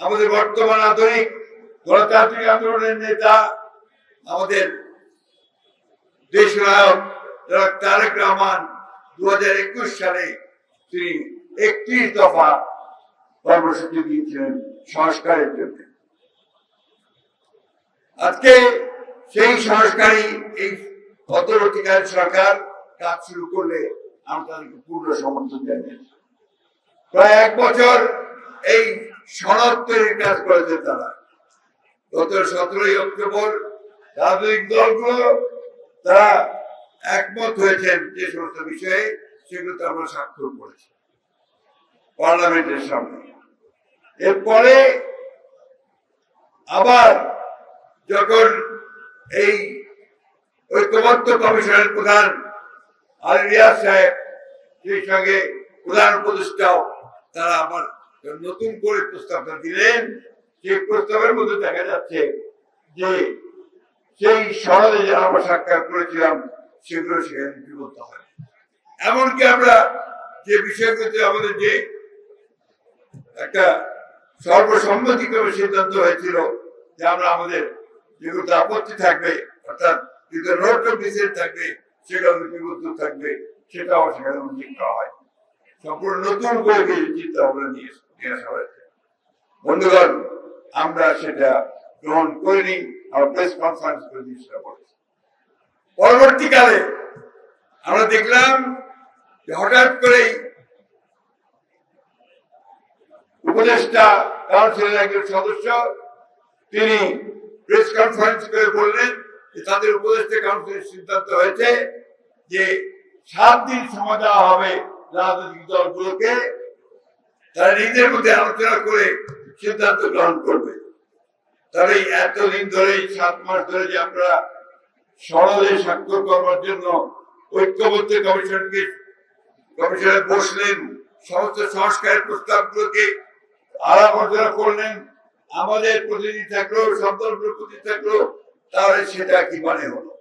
আমাদের বর্তমান আধুনিক গণতান্ত্রিক আন্দোলনের নেতা, আমাদের দেশ নায়ক তারেক রহমান দু হাজার একুশ সালে তিনি একত্রিশ দফা কর্মসূচি দিয়েছিলেন সংস্কারের জন্য। আজকে সেই সংস্কারই এই অন্তর্বর্তীকালীন সরকার কাজ শুরু করলে আমরা তাদেরকে পূর্ণ সমর্থন জানিয়েছি প্রায় এক বছর এই সনদ তৈরির কাজ করেছে তারা। গত সতেরোই অক্টোবর রাজনৈতিক দলগুলো তারা একমত হয়েছেন যে সমস্ত বিষয়ে সেগুলোতে আমরা স্বাক্ষর করেছি পার্লামেন্টের সামনে। এরপরে আবার যখন এই ঐক্যবদ্ধ কমিশনের প্রধান আল রিয়াজ সাহেব, সেই সঙ্গে প্রধান উপদেষ্টাও তারা আবার নতুন করে প্রস্তাবটা দিলেন, সেই প্রস্তাবের মধ্যে দেখা যাচ্ছে যে সেই সনদে যারা আমরা সাক্ষাৎ করেছিলাম, সেগুলো সেখানে লিপিবদ্ধ হয়। এমনকি আমরা যে বিষয়গুলোতে আমাদের যে একটা সর্বসম্মতিক্রমে সিদ্ধান্ত হয়েছিল যে আমরা আমাদের যেগুলো আপত্তি থাকবে, অর্থাৎ যেগুলো নোট অফ ডিসেন্ট থাকবে, সেগুলো লিপিবদ্ধ থাকবে, সেটাও সেখানে উল্লেখ করা হয়। সম্পূর্ণ নতুন করে চিন্তা ভাবনা নিয়ে বন্ধুগণ, আমরা সেটা গ্রহণ করিনি, আমরা প্রেস কনফারেন্স করে দিয়ে সেটা বলেছি। পরবর্তীকালে আমরা দেখলাম যে হঠাৎ করেই উপদেষ্টা কাউন্সিলের একজন সদস্য, তিনি প্রেস কনফারেন্স করে বললেন যে তাদের উপদেষ্টা কাউন্সিলের সিদ্ধান্ত হয়েছে যে সাত দিন সময় দেওয়া হবে রাজনৈতিক দলগুলোকে তারা নিজের মধ্যে আলোচনা করে সিদ্ধান্ত গ্রহণ করবে। তাহলে এতদিন ধরে সাত মাস ধরে যে আমরা সরলে স্বাক্ষর করবার জন্য ঐক্যবদ্ধ কমিশনকে কমিশনে বসলেন, সমস্ত সংস্কারের প্রস্তাবগুলোকে আলাপ আলোচনা করলেন, আমাদের প্রতিনিধি থাকল সব দলের প্রতিনিধি থাকল তাহলে সেটা কি মানে হলো?